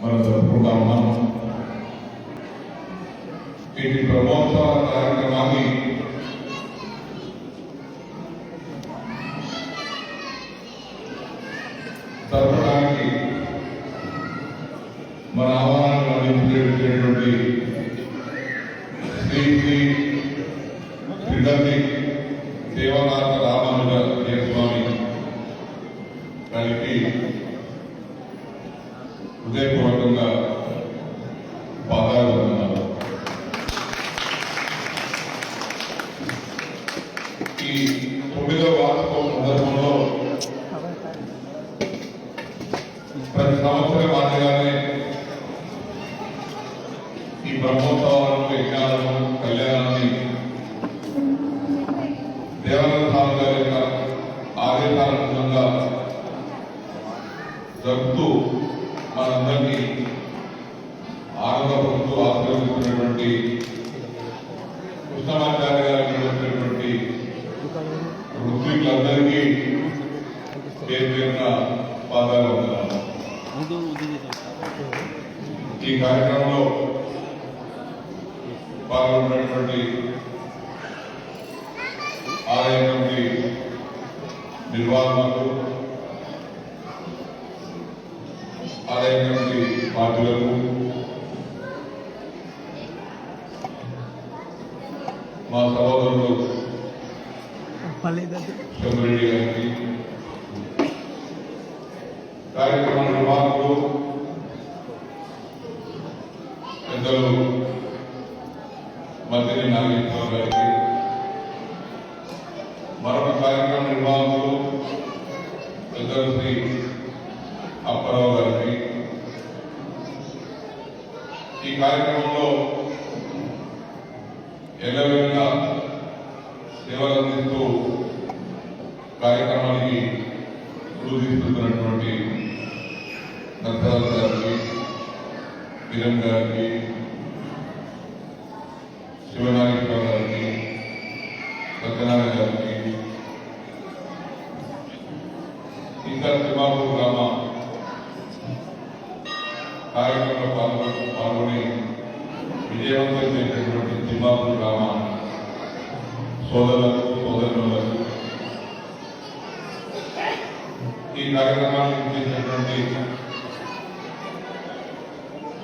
మనం జరుపుకుంటా ఉన్నాం వీటి బ్రహ్మోత్సవ కార్యక్రమాన్ని జరపడానికి మన ఆహ్వానాన్ని అందించేటువంటి శ్రీ శ్రీ శ్రీధర్ని దేవనాథ రామానుజ గారికి హృదయపూర్వకంగా పాదాలు వందనాలు ఈ తొమ్మిదవ వార్షికోత్సవ సందర్భంలో ప్రతి సంవత్సరం మాదిరిగానే ఈ బ్రహ్మోత్సవాలను యజ్ఞాలను కళ్యాణాన్ని దేవరథాలు గారి యొక్క ఆదేశాల జరుపుతూ మనందరినీ ఆనందపడుతూ ఆశీర్వదిస్తున్నటువంటి కృష్ణమాచార్య గారికి వచ్చినటువంటి ఋత్వికులందరికీ పేరు పేరున పాదాలు వందనాలు ఈ కార్యక్రమంలో ఉన్నటువంటి ఆలయ కమిటీ నిర్వాహకులు ఆలయ కమిటీ పార్టీలకు మా సహోదరులు చంద్రెడ్డి గారికి కార్యక్రమ నిర్వాహకులు పెద్దలు మధ్యని నాగేశ్వర గారికి మరొక కార్యక్రమ నిర్వాహకులు పెద్దలు శ్రీ అప్పారావు గారికి. ఈ కార్యక్రమంలో ఎల్లవేళ సేవలు అందిస్తూ కార్యక్రమానికి రూపొందిస్తున్నటువంటి నర్సరాజు గారికి కిరణ్ గారికి శివనాగేశ్వర గారికి సత్యనారాయణ గారికి ఇంకా గ్రామ కార్యక్రమంలో పాల్గొని విజయవంతం చేసినటువంటి తిమ్మాపూర్ గ్రామ సోదరులకు సోదరులకు ఈ కార్యక్రమాన్ని చేసినటువంటి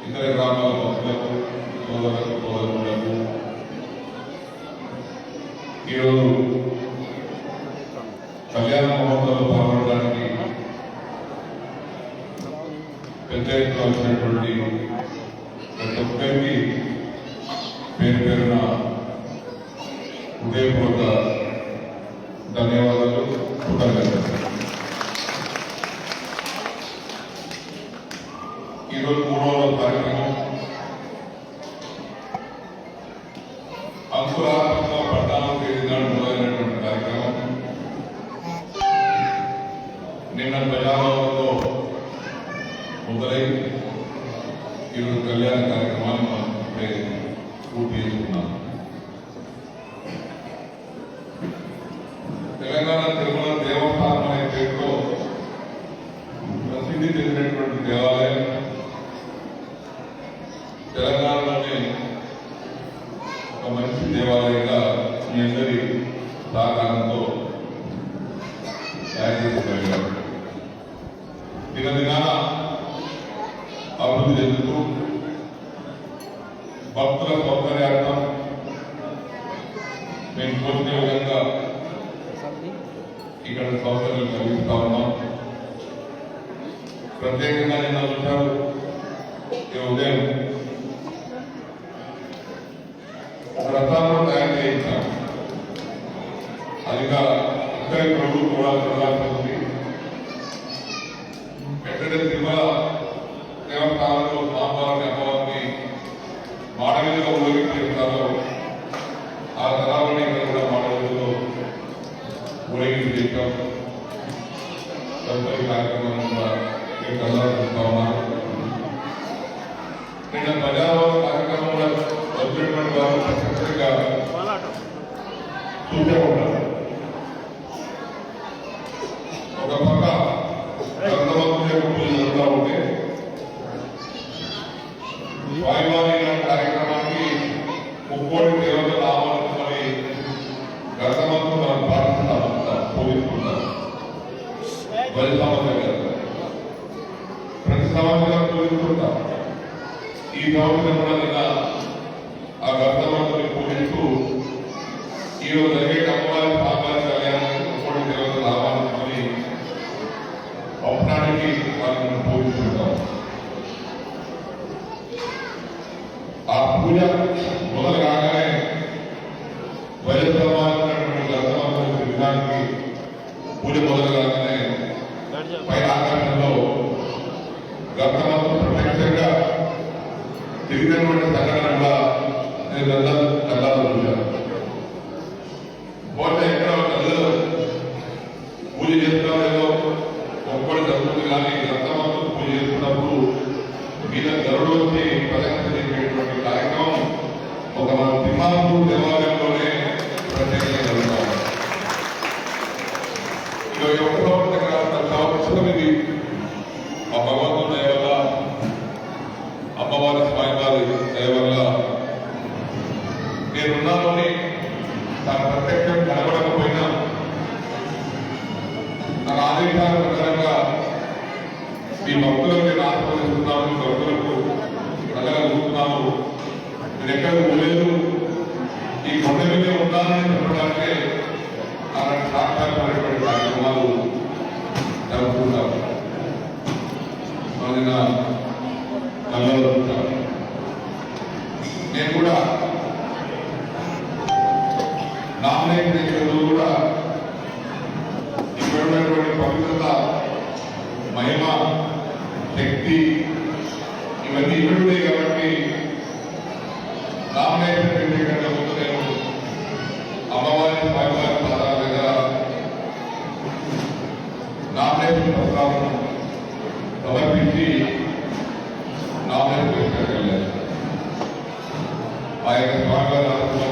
ఇతర గ్రామాల భక్తులకు సోదరులకు ఈరోజు కళ్యాణ మహోత్సవంలో పాల్గొనడానికి పెద్ద ఎత్తున వచ్చినటువంటి ప్రతి ఒక్కరికి పేరు పేరున హృదయపూర్వక ధన్యవాదాలు కృతజ్ఞతలు ఈరోజు మూడవ కార్యక్రమం అంకురాత్మక పట్టణం తేదీ నాడు మొదలైనటువంటి కార్యక్రమం నిన్న ప్రజాభవన్లో మొదలై ఈరోజు కళ్యాణ కార్యక్రమాన్ని మనం ఇప్పుడే పూర్తి చేసుకున్నాం తెలంగాణ తిరుమల దేవస్థానం అనే పేరుతో ప్రసిద్ధి చెందినటువంటి దేవాలయం తెలంగాణలోనే ఒక మంచి దేవాలయంగా మీ అందరి సహకారంతో తయారు చేసుకోగలిగారు దినదినాన అభివృద్ధి చెందుతూ భక్తుల సౌకర్యార్థం మేము కోరుకునే విధంగా ఇక్కడ సౌకర్యాలు కలిగిస్తా ఉన్నాం. ప్రత్యేకంగా నిన్న చూశారు ఈ ఉదయం ఒక తయారు చేయించాం అదిగా ఇక్కడి ప్రభుత్వం కూడా చూడాల్సి ఉంది. ఎక్కడ తిరుమల దేవస్థానంలో స్వామివారిని అమ్మవారిని మాడవీధిలో ఊరికి చేస్తారో ఆ తరాలని ఇక్కడ కూడా మాడవీధిలో ఊరేగింపు చేశాం. తదుపరి కార్యక్రమం కూడా ఇక్కడ చూస్తా ఉన్నారు నిన్న ప్రజాభవన కార్యక్రమంలో వచ్చినటువంటి వారు ప్రత్యక్షంగా చూసే ఉంటారు. ఒక పక్క భావన కూడా ఆ భర్తమాతని పూజిస్తూ ఈరోజు జరిగే అమ్మవారి పాపాల కళ్యాణానికి ముప్పటి ఈరోజు రావాలని అవసరానికి వాళ్ళని పూజిస్తుంటాం. ఆ పూజ ബന്ധം അല്ലാതൊന്നുമില്ല കോട്ടയം ਫਿਰ ਉਹਨਾਂ ਤੋਂ ਨੇ కూడా ఇక్కడ ఉన్నటువంటి పవిత్రత మహిమ శక్తి ఇవన్నీ ఇవ్వడే కాబట్టి నామినేషన్ పెట్టే కంటే ముందు నేను అమ్మవారి స్వామివారి పదాల దగ్గర నామినేషన్ పత్రాలను సమర్పించి నామినేషన్ ఆ యొక్క స్వామివారి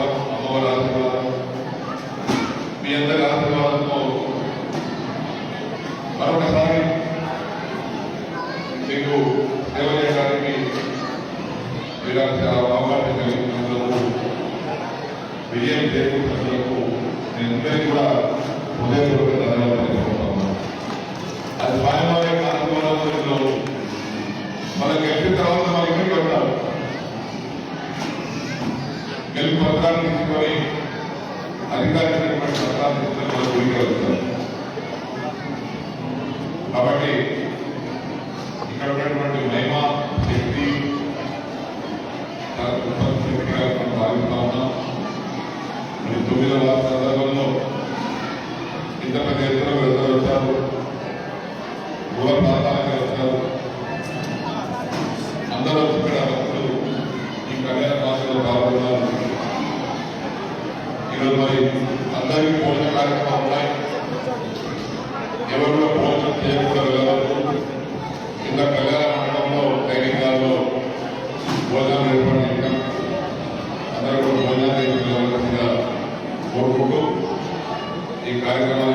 తొమ్మిదవ సందర్భంలో ఇంత పెద్ద ఎత్తున వెళ్తూ వచ్చారు ಕಾರ್ಯಕ್ರಮ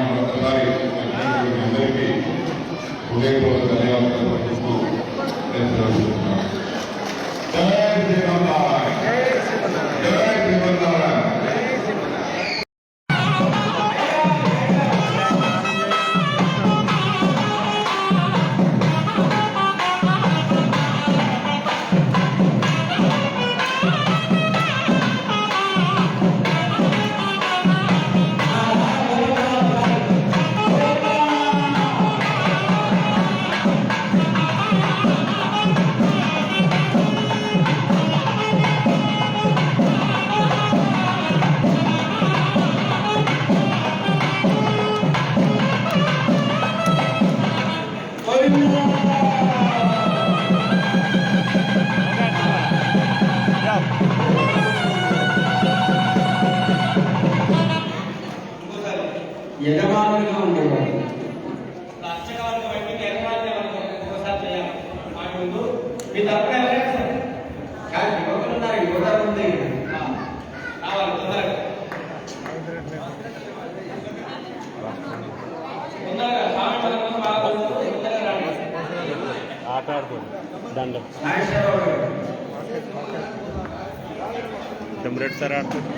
మాట్లాడుతుంది దానిలో దమ్రెడ్డి సార్ ఆడుతుంది